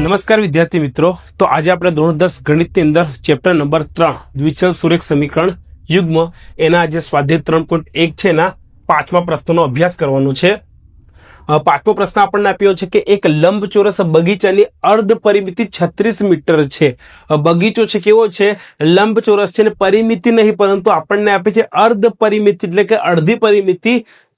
નમસ્કાર વિદ્યાર્થી મિત્રો. તો આજે આપણે ધોરણ દસ ગણિતની અંદર ચેપ્ટર નંબર ત્રણ, દ્વિચલ સુરેખ સમીકરણ યુગ્મ, એના જે સ્વાધ્યાય ત્રણ પોઈન્ટ એક છે, એના પાંચમા પ્રશ્નનો અભ્યાસ કરવાનો છે. પાંચમો પ્રશ્ન આપણને આપ્યો છે કે એક લંબચોરસ બગીચાની અર્ધ પરિમિતિ છત્રીસ મીટર છે. બગીચો છે કેવો છે? લંબચોરસ છે ને પરિમિતિ નહીં, પરંતુ આપણને આપે છે અર્ધ પરિમિતિ, એટલે કે અડધી પરિમિતિ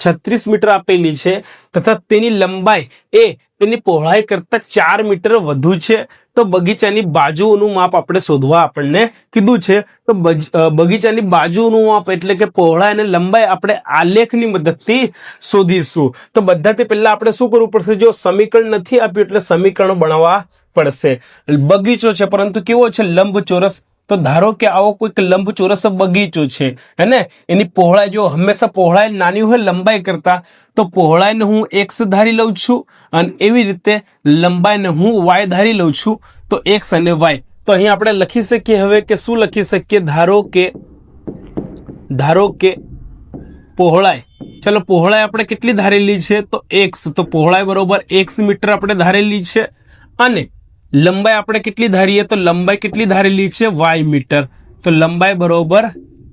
છત્રીસ મીટર આપેલી છે તથા તેની લંબાઈ એ તેની પહોળાઈ કરતા ચાર મીટર વધુ છે. તો બગીચાની બાજુઓનું માપ આપણે શોધવા આપણને કીધું છે. તો બગ- બગીચાની બાજુનું માપ એટલે કે પહોળાઈ અને લંબાઈ આપણે આલેખની મદદથી શોધીશું. તો બધાથી પહેલા આપણે શું કરવું પડશે? જો સમીકરણ નથી આપ્યું એટલે સમીકરણ બનાવવા પડશે. બગીચો છે, પરંતુ કેવો છે? લંબચોરસ તો ધારો કે આવો કોઈક લંબચોરસ બગીચો છે, હે એની પહોળાઈ જો હંમેશા પહોળાઈ નાની હોય, લંબાઈ કરતા, તો પહોળાઈને હું એક્સ ધારી લઉં છું અને એવી રીતે લંબાઈને હું વાય ધારી લઉં છું, તો એક્સ અને વાય તો અહીં આપણે લખી શકીએ હવે કે શું લખી શકીએ? ધારો કે ધારો કે પહોળાઈ. ચલો, પહોળાઈ આપણે કેટલી ધારેલી છે? તો એક્સ તો પહોળાઈ બરોબર એક્સ મીટર આપણે ધારેલી છે. અને લંબાઈ આપણે કેટલી ધારીએ તો લંબાઈ કેટલી ધારેલી છે? Y metre. તો લંબાઈ બરોબર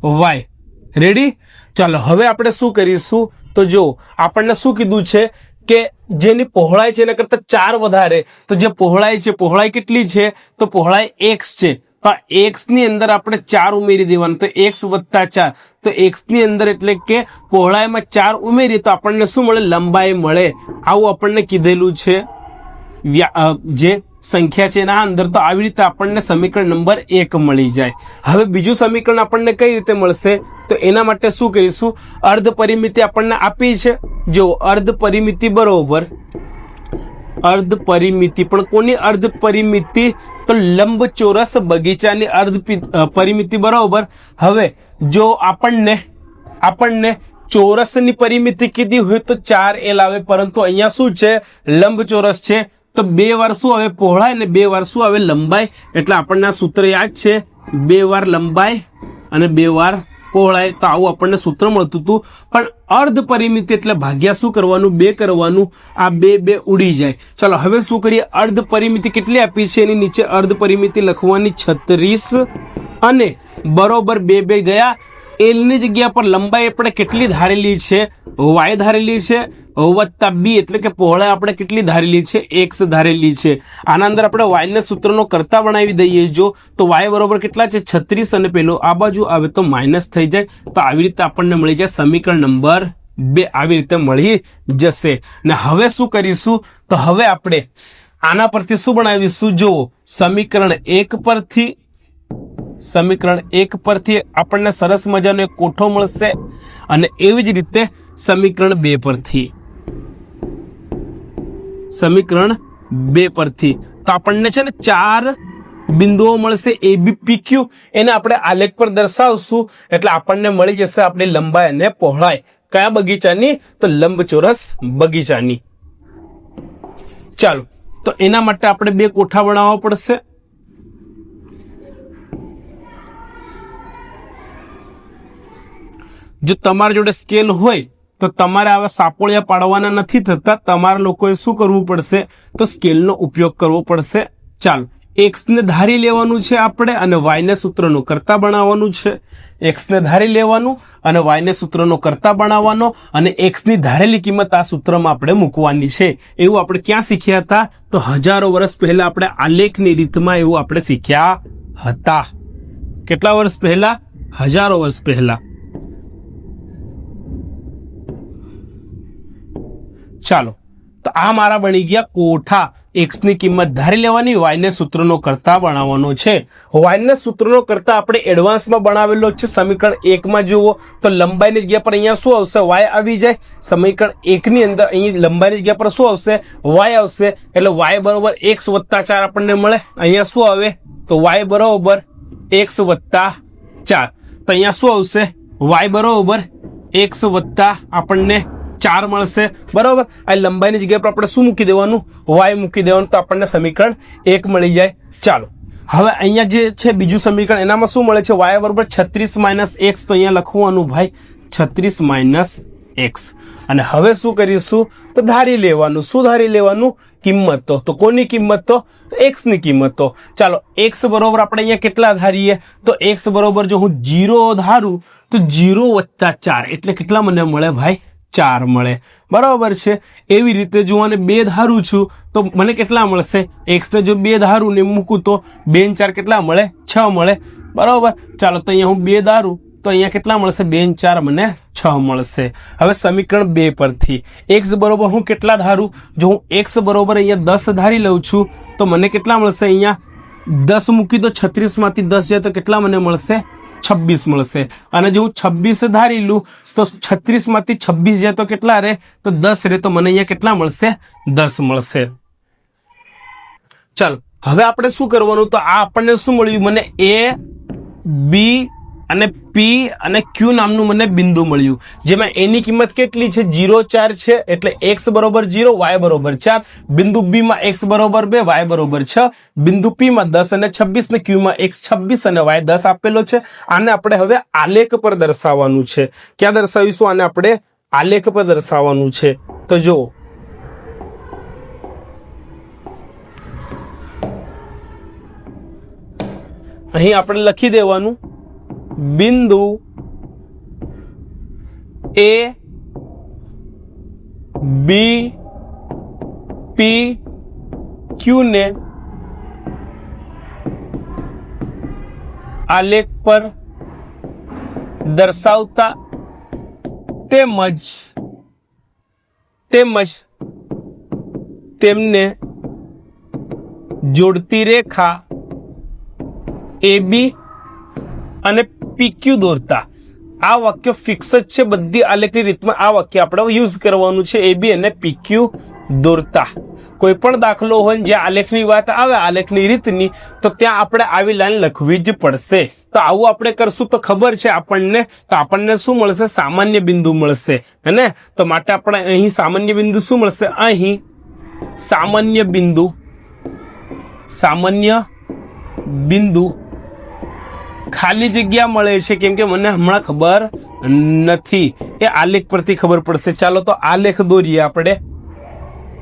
વાય રેડી ચાલો, હવે આપણે શું કરીશું? તો જો, આપણને શું કીધું છે કે જેની પહોળાઈ છે એના કરતા ચાર વધારે. તો જે પહોળાઈ છે, પહોળાઈ કેટલી છે? તો પહોળાઈ એક્સ છે. તો એક્સની અંદર આપણે ચાર ઉમેરી દેવાનું. તો એક્સ વત્તા ચાર. તો એક્સની અંદર એટલે કે પહોળાઈમાં ચાર ઉમેરી તો આપણને શું મળે? લંબાઈ મળે. આવું આપણને કીધેલું છે. જે સંખ્યા છે એના અંદર તો આવી રીતે આપણને સમીકરણ નંબર એક મળી જાય. હવે બીજું સમીકરણ આપણને કઈ રીતે મળશે? તો એના માટે શું કરીશું? અર્ધ પરિમિતિ આપણને આપી છે. જો અર્ધ પરિમિતિ બરોબર, અર્ધ પરિમિતિ, પણ કોની અર્ધ પરિમિતિ? તો લંબચોરસ બગીચાની અર્ધ પરિમિતિ બરોબર. હવે જો આપણને આપણને ચોરસની પરિમિતિ કીધી હોય તો ચાર એલ આવે પરંતુ અહીંયા શું છે? લંબચોરસ છે. તો બે વાર શું આવે પહોળાઈ અને બે વાર શું આવે લંબાઈ એટલે આપણને આ સૂત્ર યાદ છે, બે વાર લંબાઈ અને બે વાર પહોળાય. તો આવું આપણને સૂત્ર મળતું હતું. પણ અર્ધ પરિમિતિ એટલે ભાગ્યા શું કરવાનું? બે કરવાનું. આ બે બે ઉડી જાય. ચાલો, હવે શું કરીએ? અર્ધ પરિમિતિ કેટલી આપી છે? એની નીચે અર્ધ પરિમિતિ લખવાની છત્રીસ અને બરોબર બે બે ગયા. એલની જગ્યા પર લંબાઈ આપણે કેટલી ધારેલી છે? વાય ધારેલી છે? વત્તા બી એટલે કે પહોળાઈ આપણે કેટલી ધારેલી છે? એક્સ ધારેલી છે. આના અંદર આપણે વાયના સૂત્રનો કરતા બનાવી દઈએ. જો તો વાય બરોબર કેટલા છે? છત્રીસ અને પેલો આ બાજુ આવે તો માઇનસ થઈ જાય. તો આવી રીતે આપણને મળી જાય સમીકરણ નંબર બે. આવી રીતે મળી જશે. ને હવે શું કરીશું? તો હવે આપણે આના પરથી શું બનાવીશું? જુઓ, સમીકરણ એક પરથી સમીકરણ એક પરથી આપણને સરસ મજાનો એક કોઠો મળશે અને એવી જ રીતે સમીકરણ બે પરથી. સમીકરણ બે પરથી. તો આપણને છે ને ચાર બિંદુઓ મળશે એ બી પીક્યુ એને આપણે આલેખ પર દર્શાવશું. એટલે આપણને મળી જશે આપણી લંબાઈ અને પહોળાઈ. કયા બગીચાની? તો લંબચોરસ બગીચાની. ચાલો. તો એના માટે આપણે બે કોઠા બનાવવા પડશે. જો તમારી જોડે સ્કેલ હોય, તો તમારે આવા સાપોળિયા પાડવાના નથી થતા. તમારા લોકોએ શું કરવું પડશે? તો સ્કેલનો ઉપયોગ કરવો પડશે. ચાલો એક્સને ધારી લેવાનું છે આપણે અને વાયને સૂત્રનું કરતા બનાવવાનું છે. એક્સને ધારી લેવાનું અને વાયને સૂત્રનો કરતા બનાવવાનો અને એક્સની ધારેલી કિંમત આ સૂત્રમાં આપણે મૂકવાની છે. એવું આપણે ક્યાં શીખ્યા હતા? તો હજારો વર્ષ પહેલા આપણે આલેખની રીતમાં એવું આપણે શીખ્યા હતા. કેટલા વર્ષ પહેલા? હજારો વર્ષ પહેલા. ચાલો. તો આ મારા બની ગયા કોઠા. એક્સની કિંમત ધારી લેવાની વાયને સૂત્રનો કરતા બનાવવાનો છે. વાયને સૂત્રનો કરતા આપણે એડવાન્સમાં બનાવેલો છે. સમીકરણ એકમાં જુઓ. તો લંબાઈની જગ્યા પર અહીંયા શું આવશે? વાય આવી જાય. સમીકરણ એકની અંદર અહીં લંબાઈની જગ્યા પર શું આવશે? વાય આવશે. એટલે વાય બરોબર એક્સ વત્તા ચાર આપણને મળે. અહીંયા શું આવે? તો વાય બરોબર એક્સ વત્તા ચાર. તો અહીંયા શું આવશે? વાય બરોબર એક્સ વત્તા આપણને ચાર મળશે બરોબર? આ લંબાઈની જગ્યા પર આપણે શું મૂકી દેવાનું? વાય મૂકી દેવાનું તો આપણને સમીકરણ એક મળી જાય. ચાલો. હવે અહીંયા જે છે બીજું સમીકરણ, એનામાં શું મળે છે? વાય બરોબર છત્રીસ માઇનસ એક્સ તો અહીંયા લખવાનું ભાઈ, છત્રીસ માઇનસ એક્સ અને હવે શું કરીશું? તો ધારી લેવાનું. શું ધારી લેવાનું? કિંમત. તો તો કોની કિંમત? તો એક્સની તો ચાલો એક્સ બરોબર આપણે અહીંયા કેટલા ધારીએ? તો એક્સ બરોબર જો હું જીરો ધારું, તો જીરો વત્તા ચાર. એટલે કેટલા મને મળે ભાઈ? ચાર મળે. બરાબર છે? એવી રીતે જો અને બે ધારું છું, તો મને કેટલા મળશે? એક્સ ને જો બે ધારું ને મૂકું, તો બે ચાર કેટલા મળે? છ મળે. બરાબર? ચાલો, તો અહીંયા હું બે ધારું, તો અહીંયા કેટલા મળશે? બે ચાર મને છ મળશે. હવે સમીકરણ બે પરથી. એક્સ બરોબર હું કેટલા ધારું? જો હું એક્સ બરોબર અહીંયા દસ ધારી લઉં છું, તો મને કેટલા મળશે અહીંયા? દસ મૂકી તો છત્રીસમાંથી દસ જાય તો કેટલા મને મળશે? છવ્વીસ મળશે. અને જો હું છવ્વીસ ધારી લઉં, તો છત્રીસમાંથી છવ્વીસ જાય તો કેટલા રહે? તો દસ રહે. તો મને અહીંયા કેટલા મળશે? દસ મળશે. ચાલો, હવે આપણે શું કરવાનું? તો આ આપણને શું મળ્યું? મને એ, બી અને પી અને ક્યુ નામનું મને બિંદુ મળ્યું. જેમાં એની કિંમત કેટલી છે? જીરો ચાર છે, એટલે એક્સ બરોબર જીરો વાય બરોબર ચાર. બિંદુ બી માં એક્સ બરોબર બે વાય બરોબર છ. બિંદુ પી માં દસ અને છવ્વીસ ને ક્યુ માં એક્સ છવ્વીસ અને વાય દસ આપેલો છે. આને આપણે હવે આલેખ પર દર્શાવવાનું છે. ક્યાં દર્શાવીશું? આને આપણે આલેખ પર દર્શાવવાનું છે. તો જો, અહીં આપણે લખી દેવાનું. બિંદુ એ બી પી ક્યુને આલેખ પર દર્શાવતા તેમજ તેમજ તેમને જોડતી રેખા એ બી અને પીક્યુ દોરતા. આ વાક્ય ફિક્સ જ છે બધી આલેખની રીતમાં આ વાક્ય આપણે યુઝ કરવાનું છે એ બી અને પીક્યુ દોરતા. કોઈ પણ દાખલો હોય જ્યાં આલેખની વાત આવે, આલેખની રીતની, તો ત્યાં આપણે આવી લાઈન લખવી જ પડશે. તો આવું આપણે કરશું તો ખબર છે આપણને, તો આપણને શું મળશે? સામાન્ય બિંદુ મળશે. હે તો માટે આપણે અહીં સામાન્ય બિંદુ શું મળશે? અહીં સામાન્ય બિંદુ સામાન્ય બિંદુ ખાલી જગ્યા મળે છે કેમ કે મને હમણાં ખબર નથી. એ આલેખ પરથી ખબર પડશે. ચાલો તો આલેખ દોરીએ આપણે.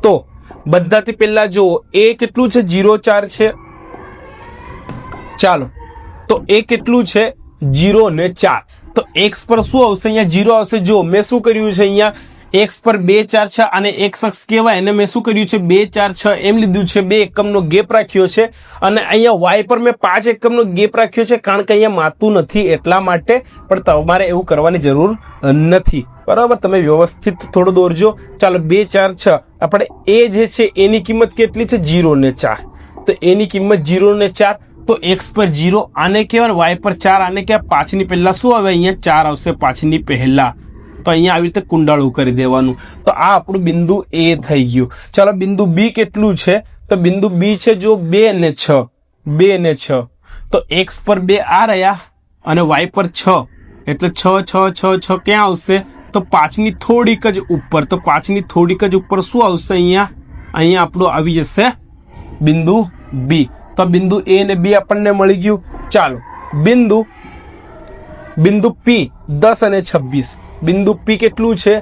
તો, બધાથી પહેલા જુઓ, એ કેટલું છે? જીરો ચાર છે. ચાલો, તો એ કેટલું છે? જીરો ને ચાર. તો એક્સ પર શું આવશે? અહીંયા જીરો આવશે. જો મેં શું કર્યું છે અહીંયા? એક્સ પર બે, ચાર, છ અને એક શખ્સ કહેવાય. અને મેં શું કર્યું છે? બે, ચાર, છ એમ લીધું છે. બે એકમનો ગેપ રાખ્યો છે. અને અહીંયા વાય પર મેં પાંચ એકમનો ગેપ રાખ્યો છે, કારણ કે અહીંયા માતું નથી એટલા માટે. પણ તમારે એવું કરવાની જરૂર નથી. બરાબર? તમે વ્યવસ્થિત થોડું દોરજો. ચાલો, બે, ચાર, છ. આપણે એ જે છે, એની કિંમત કેટલી છે? જીરો ને ચાર. તો એની કિંમત જીરો ને ચાર, તો એક્સ પર જીરો આને કહેવાય વાય પર ચાર. આને કહેવાય પાંચની પહેલા. શું આવે? અહીંયા ચાર આવશે પાંચની પહેલા. તો અહીંયા આવી રીતે કુંડાળું કરી દેવાનું. તો આ આપણું બિંદુ એ થઈ ગયું. ચાલો બિંદુ બી કેટલું છે? તો બિંદુ બી છે જો બે ને છ. બે ને છ. તો એક્સ પર બે આ રહ્યા અને વાય પર છ. એટલે છ છ છ છ ક્યાં આવશે? તો પાંચની થોડીક જ ઉપર. તો પાંચની થોડીક જ ઉપર શું આવશે અહીંયા? અહીંયા આપણું આવી જશે બિંદુ બી તો બિંદુ એ ને બી આપણને મળી ગયું. ચાલો. બિંદુ બિંદુ પી દસ અને છવ્વીસ. બિંદુ પી કેટલું છે?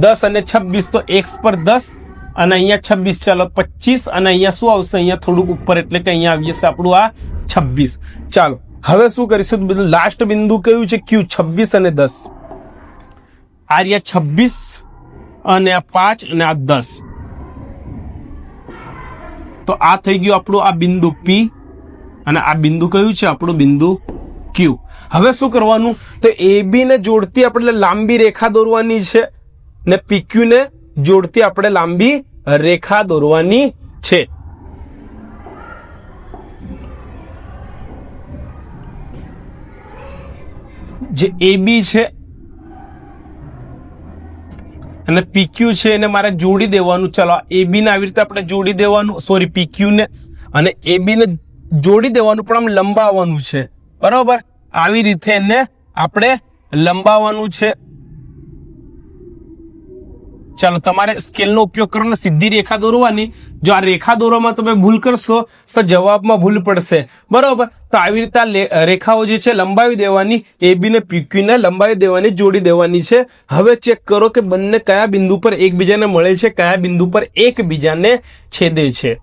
દસ અને છવ્વીસ તો એક્સ પર દસ, અને અહીંયા છવ્વીસ. ચાલો, પચીસ, અને અહીંયા શું આવશે? અહીંયા થોડુંક ઉપર, એટલે કે અહીંયા આવી જશે આપણું આ છવ્વીસ. ચાલો, હવે શું કરીશું? બધું લાસ્ટ બિંદુ કયું છે? ક્યુ છવ્વીસ અને દસ. આ છવ્વીસ, અને આ પાંચ, અને આ દસ. તો આ થઈ ગયું આપણું આ બિંદુ પી અને આ બિંદુ કયું છે? આપણું બિંદુ ક્યુ હવે શું કરવાનું? તો એ ને જોડતી આપણે લાંબી રેખા દોરવાની છે ને પીક્યુ ને જોડતી આપણે લાંબી રેખા દોરવાની છે. જે એ બી છે અને પીક્યુ છે એને મારે જોડી દેવાનું. ચલો એ બી ને આવી રીતે આપણે જોડી દેવાનું. સોરી પીક્યુ ને. અને એ બી ને જોડી દેવાનું પણ આમ લંબાવવાનું છે. બરાબર? આવી રીતે એને આપણે લંબાવવાનું છે. ચાલો, તમારે સ્કેલનો ઉપયોગ કરવાનો, સીધી રેખા દોરવાની. જો આ રેખા દોરવામાં તમે ભૂલ કરશો, તો જવાબમાં ભૂલ પડશે. બરોબર? તો આવી રીતે રેખાઓ જે છે, લંબાવી દેવાની. એ બી ને પીક્યુ ને લંબાવી દેવાની, જોડી દેવાની છે. હવે ચેક કરો કે બંને કયા બિંદુ પર એકબીજાને મળે છે, કયા બિંદુ પર એકબીજાને છેદે છે.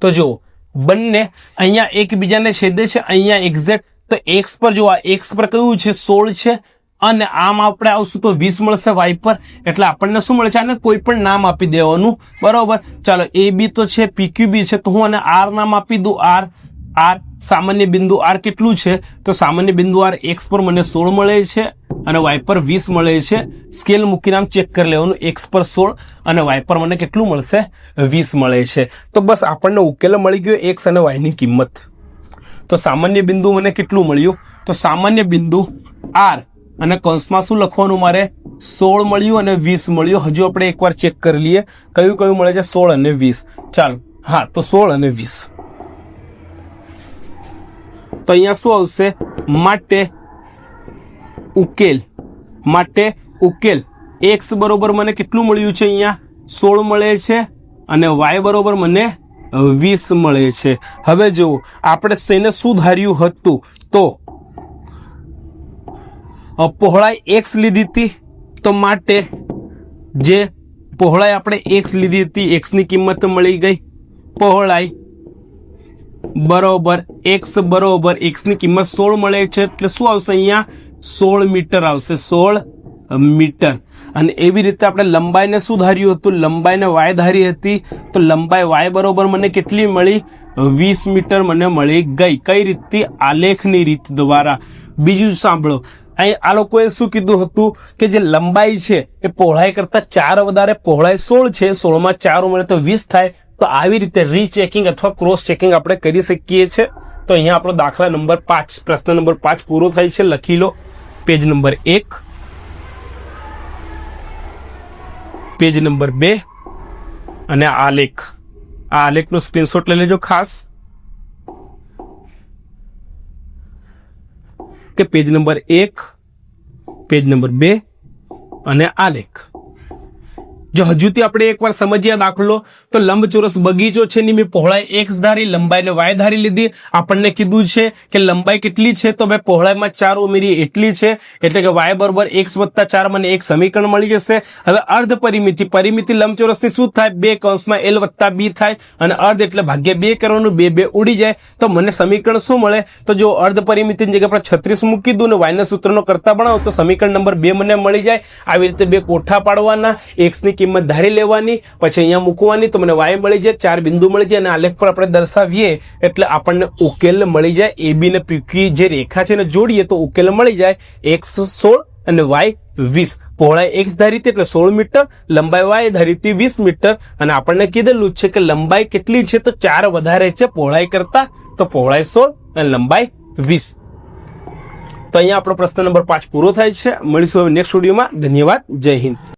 તો જો બંને અહીંયા એકબીજાને છેદે છે. અહીંયા એક્ઝેક્ટ તો એક્સ પર જો આ એક્સ પર કયું છે? સોળ છે. અને આમ આપણે આવશું તો વીસ મળશે વાય પર. એટલે આપણને શું મળે છે? આને કોઈ પણ નામ આપી દેવાનું. બરાબર? ચાલો, એ બી તો છે પીક્યુ બી છે. તો હું આને આર નામ આપી દઉં. આર આર સામાન્ય બિંદુ આર કેટલું છે? તો સામાન્ય બિંદુ આર એક્સ પર મને સોળ મળે છે અને વાય પર વીસ મળે છે. સ્કેલ મૂકીને આમ ચેક કરી લેવાનું. એક્સ પર સોળ અને વાય પર મને કેટલું મળશે? વીસ મળે છે. તો બસ આપણને ઉકેલ મળી ગયો એક્સ અને વાયની કિંમત. તો સામાન્ય બિંદુ મને કેટલું મળ્યું? તો સામાન્ય બિંદુ આર અને કૌંસમાં શું લખવાનું મારે? સોળ મળ્યું અને વીસ મળ્યું. હજુ આપણે એકવાર ચેક કરી લઈએ. કયું કયું મળે છે? સોળ અને વીસ. ચાલો. હા, તો સોળ અને વીસ. તો અહીંયા શું આવશે? માટે ઉકેલ. માટે ઉકેલ. એક્સ બરોબર મને કેટલું મળ્યું છે અહીંયા? સોળ મળે છે અને વાય બરોબર મને વીસ મળે છે. હવે જુઓ, આપણે તેને શું ધાર્યું હતું? તો પહોળાઈ એક્સ લીધી હતી, તો માટે જે પહોળાઈ આપણે એક્સ લીધી હતી, એક્સની કિંમત મળી ગઈ. પહોળાઈ બરોબર એક્સ બરોબર એક્સની કિંમત સોળ મળે છે. એટલે શું આવશે અહીંયા? સોળ મીટર આવશે. સોળ મીટર. અને એવી રીતે આપણે લંબાઈને શું ધાર્યું હતું. લંબાઈને વાય ધારી હતી. તો લંબાઈ વાય બરોબર મને કેટલી મળી? વીસ મીટર મને મળી ગઈ. કઈ રીતથી? આલેખની રીત દ્વારા. બીજું સાંભળો. અહીં આ લોકોએ શું કીધું હતું? કે જે લંબાઈ છે, એ પહોળાઈ કરતા ચાર વધારે, પહોળાઈ સોળ છે. સોળમાં ચાર ઉમેરે તો વીસ થાય. તો આવી રીતે રીચેકિંગ અથવા ક્રોસ ચેકિંગ આપણે કરી શકીએ છીએ તો અહીંયા આપણો દાખલા નંબર પાંચ, પ્રશ્ન નંબર પાંચ પૂરો થાય છે. લખી લો. પેજ નંબર એક. પેજ નંબર બે. અને આ આલેખ. આ આલેખનો સ્ક્રીનશોટ લઈ લેજો ખાસ. કે પેજ નંબર એક, પેજ નંબર બે અને આલેખ. જો હજુથી આપણે એકવાર સમજીએ દાખલો, તો લંબચોરસ બગીચો છે ની મેં પહોળાઈ એક્સ ધારી, લંબાઈને વાય ધારી લીધી. આપણને કીધું છે કે લંબાઈ કેટલી છે? તો મેં પહોળાઈમાં ચાર ઉમેરી એટલી છે. એટલે કે વાય બરોબર એક્સ વત્તા ચાર મને એક સમીકરણ મળી જશે. હવે અર્ધ પરિમિતિ પરિમિતિ લંબચોરસની શું થાય? બે કૌંસમાં એલ વત્તા બી થાય અને અર્ધ એટલે ભાગ્ય બે કરવાનું, બે બે ઉડી જાય. તો મને સમીકરણ શું મળે? તો જો અર્ધ પરિમિતિની જગ્યાએ આપણે છત્રીસ મૂકી દઉં ને વાયના સૂત્રનો કરતા બનાવો, તો સમીકરણ નંબર બે મને મળી જાય. આવી રીતે બે કોઠા પાડવાના. એક્સની કિંમત ધારી લેવાની, પછી અહીંયા મૂકવાની તો મને વાય મળી જાય, ચાર બિંદુ મળી જાય, અને આલેખ પર આપણે દર્શાવીએ, એટલે આપણને ઉકેલ મળી જાય એ બી ને પીક્યુ જે રેખા છે એને જોડીએ તો ઉકેલ મળી જાય એક્સ સોળ અને વાય વીસ. પહોળાઈ એક્સ ધારી એટલે સોળ મીટર, લંબાઈ વાય ધારી હતી વીસ મીટર, અને આપણને કીધેલું છે કે લંબાઈ કેટલી છે તો ચાર વધારે છે પહોળાઈ કરતા, તો પહોળાઈ સોળ અને લંબાઈ વીસ. તો અહીંયા આપણો પ્રશ્ન નંબર પાંચ પૂરો થાય છે. મળીશું હવે નેક્સ્ટ સ્ટુડિયોમાં ધન્યવાદ. જય હિન્દ.